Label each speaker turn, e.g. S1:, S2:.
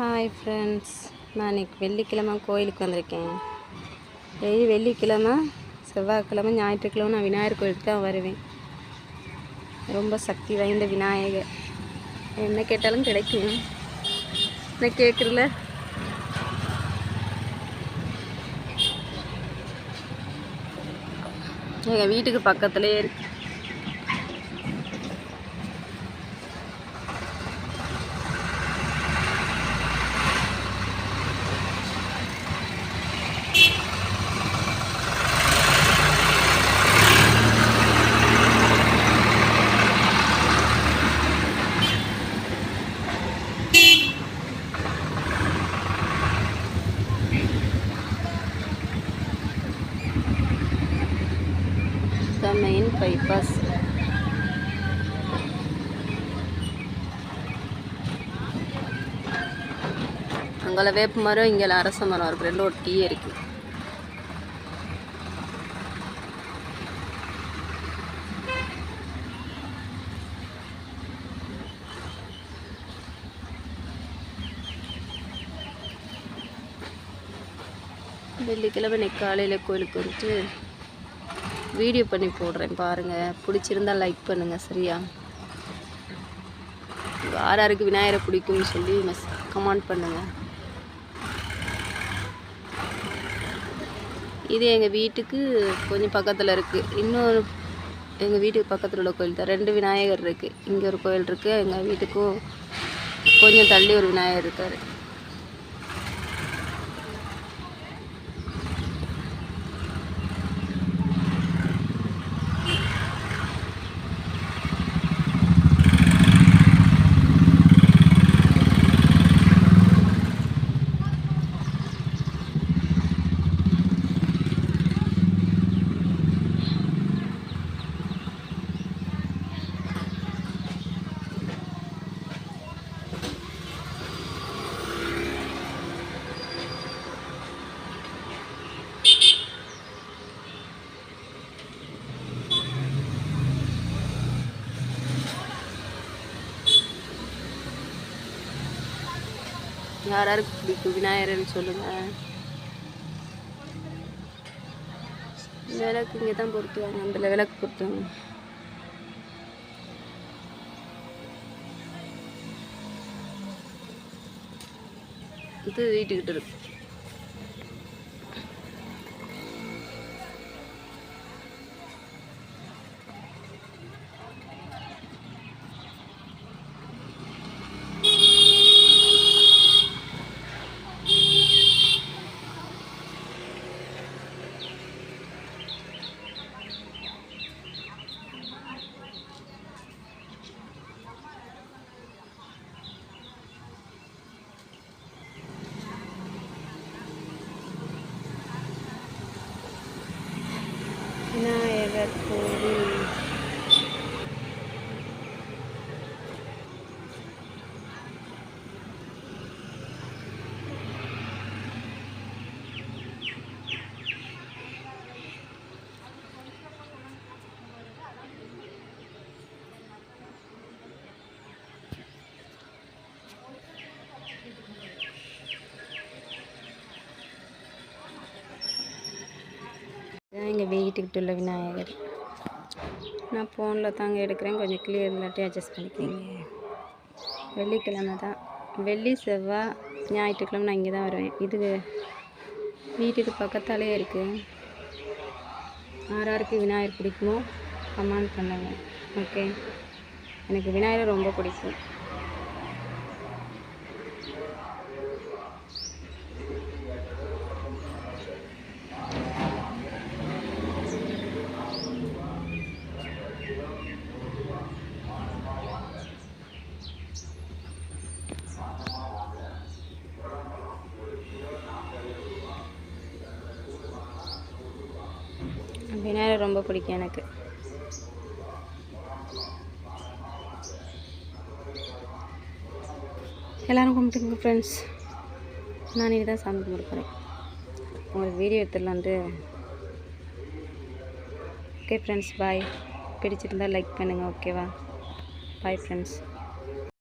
S1: Hi friends நான் இன்னைக்கு வெள்ளிக்கிழமை கோயிலுக்கு வந்திருக்கேன். டெய்லி வெள்ளிக்கிழமை செவ்வாய்க்கிழமை ஞாயிற்றுக்கிழமை நான் விநாயகர் கோயிலுக்கு தான் வருவேன். ரொம்ப சக்தி வாய்ந்த விநாயகர். என்ன கேட்டாலும் கிடைக்கும். என்ன கேட்குறல எங்கள் வீட்டுக்கு பக்கத்துலேயே இருக்குது பைபாஸ் அங்கே வேப்ப மரம் இங்கே அரச மரம் இருக்குது ஒரு டீ இருக்குது வெள்ளிக்கிழமை இன்னைக்கு காலையில் கோயிலுக்கு வந்துட்டு வீடியோ பண்ணி போடுறேன் பாருங்கள் பிடிச்சிருந்தா லைக் பண்ணுங்கள் சரியா? யார் யாருக்கு விநாயகரை பிடிக்கும்னு சொல்லி மெஸ் கமெண்ட் பண்ணுங்கள் இது எங்கள் வீட்டுக்கு கொஞ்சம் பக்கத்தில் இருக்குது இன்னொரு எங்கள் வீட்டுக்கு பக்கத்தில் உள்ள கோயில் தான். ரெண்டு விநாயகர் இருக்குது இங்கே ஒரு கோயில் இருக்குது எங்கள் வீட்டுக்கும் கொஞ்சம் தள்ளி ஒரு விநாயகர் இருக்கார். யார் யாருக்கு பிடிக்கும்? விநாயகர்னு சொல்லுங்கள் விளக்கு இங்கே தான் பொருத்துவாங்க. அந்த விளக்கு பொருத்துவாங்க. இது வீட்டுக்கிட்ட இருக்கு விநாயகர் கோவில் இதான் வீட்டுக்கிட்ட உள்ள விநாயகர். நான் ஃபோனில் தாங்க எடுக்கிறேன். கொஞ்சம் கிளியர் இல்லாட்டி அட்ஜஸ்ட் பண்ணிக்கிறீங்க. வெள்ளிக்கிழமை தான். வெள்ளி செவ்வாய் ஞாயிற்றுக்கிழமை நான் இங்கே தான் வருவேன். இது வீட்டுக்கு பக்கத்தாலே இருக்குது யாராருக்கு விநாயகர் பிடிக்குமோ கமெண்ட் பண்ணுங்க. ஓகே எனக்கு விநாயகர் ரொம்ப பிடிக்கும். விநாயகர் ரொம்ப பிடிக்கும் எனக்கு. எல்லோரும் கும்பிட்டுங்க ஃப்ரெண்ட்ஸ் நான் இனி தான் சாமி கும்பிட போகிறேன் உங்களுக்கு வீடியோ எடுத்துடலான்ட்டு. ஓகே ஃப்ரெண்ட்ஸ் பாய் பிடிச்சிருந்தா லைக் பண்ணுங்கள் ஓகேவா பாய் ஃப்ரெண்ட்ஸ்